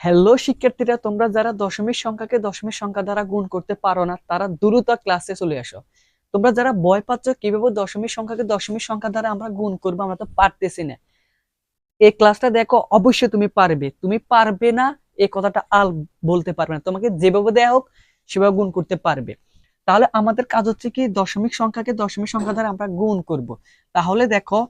Hello শিক্ষার্থীরা, তোমরা যারা দশমিক সংখ্যাকে দশমিক সংখ্যা দ্বারা গুণ করতে পারো না, তারা দ্রুত ক্লাসে চলে আসো। তোমরা যারা ভয় পাচ্ছ কীভাবে দশমিক সংখ্যাকে দশমিক সংখ্যা দ্বারা আমরা গুণ করব, আমরা তো পারতেছি না। এই ক্লাসটা দেখো, অবশ্যই তুমি পারবে। তুমি পারবে না এই কথাটা আল বলতে পারবে না। তোমাকে যেভাবে দেয়া হোক, সেভাবে গুণ করতে পারবে। তাহলে আমাদের কাজ হচ্ছে কি, দশমিক সংখ্যাকে দশমিক সংখ্যা দ্বারা আমরা গুণ করব। তাহলে দেখো,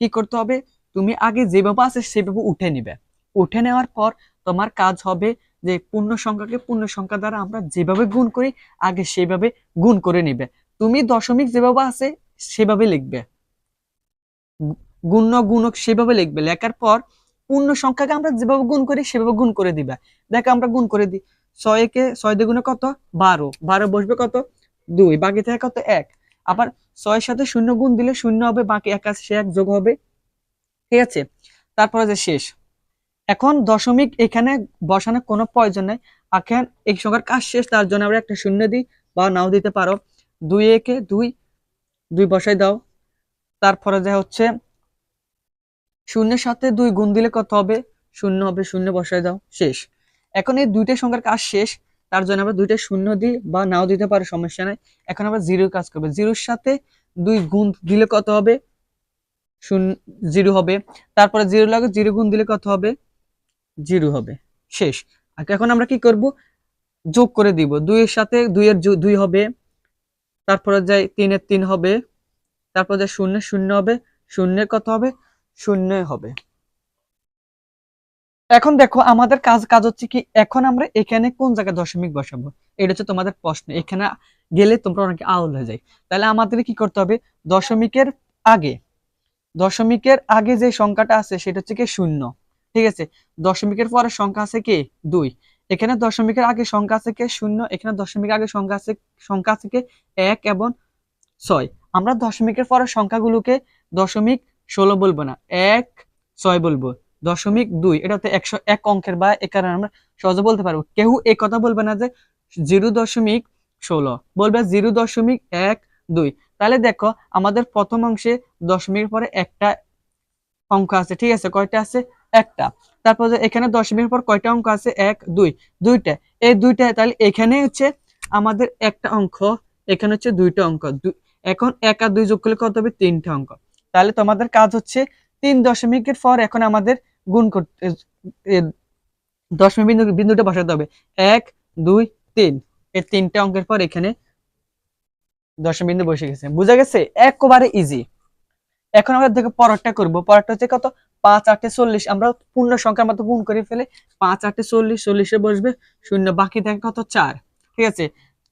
কি করতে হবে? তুমি আগে যেভাবে আছে, সেভাবে উঠে নিবে। উঠে নেওয়ার পর তোমার কাজ হবে যে পূর্ণ সংখ্যাকে পূর্ণ সংখ্যা দ্বারা আমরা যেভাবে গুণ করি, আগে সেভাবে গুণ করে নিবে। তুমি দশমিক যেভাবে আছে, সেভাবে লিখবে। গুণ্য গুণক সেভাবে লিখবে। লেখার পর পূর্ণ সংখ্যাকে আমরা যেভাবে গুণ করি, সেভাবে গুণ করে দিবে। দেখো, আমরা গুণ করে দিই। ছয়কে ছয় দ্বিগুণে কত? বারো। বারো বসবে কত? দুই। বাকি থেকে কত? এক। আবার ছয়ের সাথে শূন্য গুণ দিলে শূন্য হবে, বাকি এক আছে, সে এক যোগ হবে। ঠিক আছে? তারপরে যে শেষ। এখন দশমিক এখানে বসানোর কোনো প্রয়োজন নেই। এখন এই সংখ্যার কাজ শেষ, তার জন্য আমরা একটা শূন্য দিই বা নাও দিতে পারো। দুই একে দুই দুই বসাই দাও। তারপরে যা হচ্ছে শূন্যের সাথে দুই গুণ দিলে কত হবে? শূন্য হবে, শূন্য বসাই দাও, শেষ। এখন এই দুইটা সংখ্যার কাজ শেষ, তার জন্য আমরা দুইটা শূন্য দিই বা নাও দিতে পারো, সমস্যা নাই। এখন আমরা জিরোর কাজ করব। জিরোর সাথে দুই গুণ দিলে কত হবে? শূন্য, জিরো হবে। তারপরে জিরো লাগে, জিরো গুণ দিলে কত হবে? জিরো হবে। শেষ। এখন আমরা কি করব? যোগ করে দিব। দুইয়ের সাথে দুইয়ের দুই হবে। তারপরে যাই তিনের তিন হবে। তারপর যাই শূন্য শূন্য হবে। শূন্যের কত হবে? শূন্য হবে। এখন দেখো আমাদের কাজ কাজ হচ্ছে কি, এখন আমরা এখানে কোন জায়গায় দশমিক বসাবো? এটা হচ্ছে তোমাদের প্রশ্ন। এখানে গেলে তোমরা অনেকে আউল হয়ে যায়। তাহলে আমাদের কি করতে হবে? দশমিকের আগে দশমিকের আগে যে সংখ্যাটা আছে সেটা হচ্ছে কি শূন্য। ঠিক আছে? দশমিকের পরে সংখ্যা আছে কি? দুই। এখানে দশমিকের আগে সংখ্যা আছে কি? শূন্য। এখানে দশমিকের আগে সংখ্যা আছে সংখ্যা আছে কি? এক এবং ছয়। আমরা দশমিকের পরে সংখ্যাগুলোকে দশমিক ষোলো বলব না, এক, ছয় বলব। দশমিক দুই, এটা তো একশো এক অঙ্কের বা এ কারণে আমরা সহজে বলতে পারব। কেউ এই কথা বলবে না যে জিরো দশমিক ষোলো, বলবে জিরো দশমিক এক দুই। তাহলে দেখো, আমাদের প্রথম অংশে দশমিকের পরে একটা অঙ্ক আছে, ঠিক আছে? কয়টা আছে? একটা। তারপর এখানে দশমিকের পর কয়টা অঙ্ক আছে? এক, দুই। দুইটা। এই দুইটা, তাহলে এখানে হচ্ছে আমাদের একটা অঙ্ক, এখানে হচ্ছে দুইটা অঙ্ক। এখন এক আর দুই যোগ করলে কত হবে? তিনটা অঙ্ক। তাহলে তোমাদের কাজ হচ্ছে তিন দশমিকের পর এখন আমাদের গুণ করতে দশমিক বিন্দু, বিন্দুটা বসাতে হবে। এক, দুই, তিন। এই তিনটা অঙ্কের পর এখানে দশমিক বিন্দু বসে গেছে। বুঝা গেছে? একেবারে ইজি এখন আমরা দেখো পরেরটা করব। পরেরটা হচ্ছে কত? পাঁচ, আটে চল্লিশ। আমরা পূর্ণ সংখ্যার মতো গুণ করে ফেলে পাঁচ, আটে চল্লিশ, চল্লিশে বসবে, শূন্য। বাকি থাকে কত? চার। ঠিক আছে?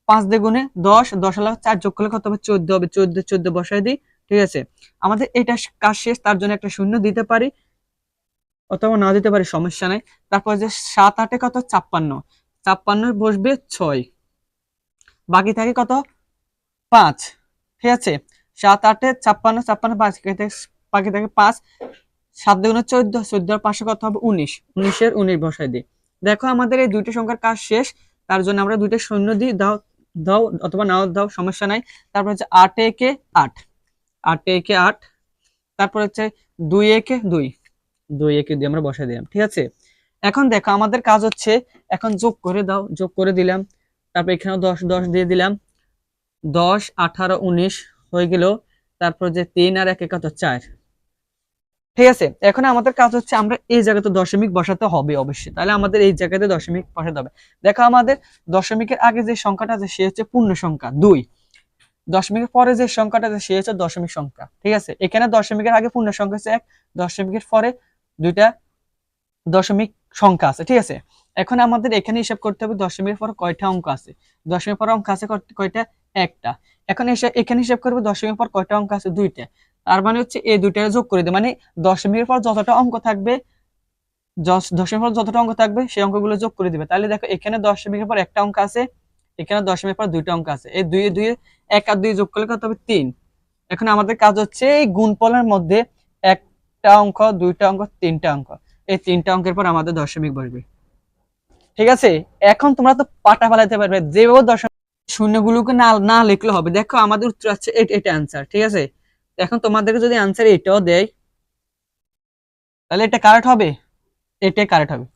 পাঁচ দ্বিগুণে দশ দশ হলে চার, যোগ করলে কত হবে? চোদ্দ হবে। চোদ্দ চোদ্দ বসায় দিই। ঠিক আছে? আমাদের এটা কাজ শেষ, তার জন্য একটা শূন্য দিতে পারি। অথবা না দিতে পারি, সমস্যা নাই। তারপর যে সাত, আটে কত? ছাপ্পান্ন। ছাপ্পান্ন বসবে ছয়। বাকি থাকে কত? পাঁচ। ঠিক আছে? সাত, আটে ছাপ্পান্ন ছাপ্পান্ন, পাঁচ। বাকি থাকে পাঁচ। সাত দুগুণে চোদ্দ চোদ্দ আর পাঁচশো কত হবে? উনিশ। উনিশের উনিশ বসাই দিই। দেখো আমাদের এই দুইটা সংখ্যার কাজ শেষ। তার জন্য আমরা দুইটা শূন্য দিই। দাও দাও, অথবা নাও দাও, সমস্যা নাই। তারপর হচ্ছে আট একে আট। আট একে আট। তারপর হচ্ছে দুই একে দুই। দুই একে দুই আমরা বসাই দিলাম। ঠিক আছে? এখন দেখো, আমাদের কাজ হচ্ছে এখন যোগ করে দাও। যোগ করে দিলাম। তারপর এখানেও দশ দশ দিয়ে দিলাম। দশ, আঠারো, উনিশ হয়ে গেল। তারপর যে তিন আর এক কত চার। ঠিক আছে, এখন আমাদের কাজ হচ্ছে আমরা এই জায়গাতে দশমিক বসাতে হবে অবশ্যই। তাহলে আমাদের এই জায়গাতে দশমিক বসাতে হবে। দেখো আমাদের দশমিকের আগে যে সংখ্যাটা আছে সে হচ্ছে পূর্ণ সংখ্যা, দুই। দশমিকের পরে যে সংখ্যাটা আছে সে হচ্ছে দশমিক সংখ্যা, ঠিক আছে? এখানে দশমিকের আগে পূর্ণ সংখ্যা হচ্ছে এক, দশমিকের পরে দুইটা দশমিক সংখ্যা আছে, ঠিক আছে? এখন আমাদের এখানে হিসাব করতে হবে দশমিকের পর কয়টা অঙ্ক আছে। দশমিকের পর অঙ্ক আছে কয়টা? একটা। এখন এখানে হিসাব করব দশমিকের পর কয়টা অঙ্ক আছে? দুইটা। তার মানে হচ্ছে এই দুইটা যোগ করে দিই মানে দশমিকের পর যতটা অঙ্ক থাকবে, দশ- দশমিকের পর যতটা অঙ্ক থাকবে, সেই অঙ্কগুলো যোগ করে দিবে। তাহলে দেখো, এখানে দশমিকের পর একটা অঙ্ক আছে, এখানে দশমিকের পর দুইটা অঙ্ক আছে। এই দুই দুই, এক আর দুই যোগ করলে কত হবে? তিন। এখন আমাদের কাজ হচ্ছে এই গুণফলের মধ্যে একটা অঙ্ক, দুইটা অঙ্ক, তিনটা অঙ্ক। এই তিনটা অঙ্কের পর আমাদের দশমিক বসবে। ঠিক আছে? এখন তোমরা তো পাটা ফেলাইতে পারবে। যেভাবে দশমিক শূন্যগুলোকে না না লিখলে হবে, দেখো আমাদের উত্তর আছে এটা অ্যান্সার ঠিক আছে? এখন তোমাদেরকে যদি আনসার এটাও দেয় তাহলে এটা কারেক্ট হবে? এটাই কারেক্ট হবে।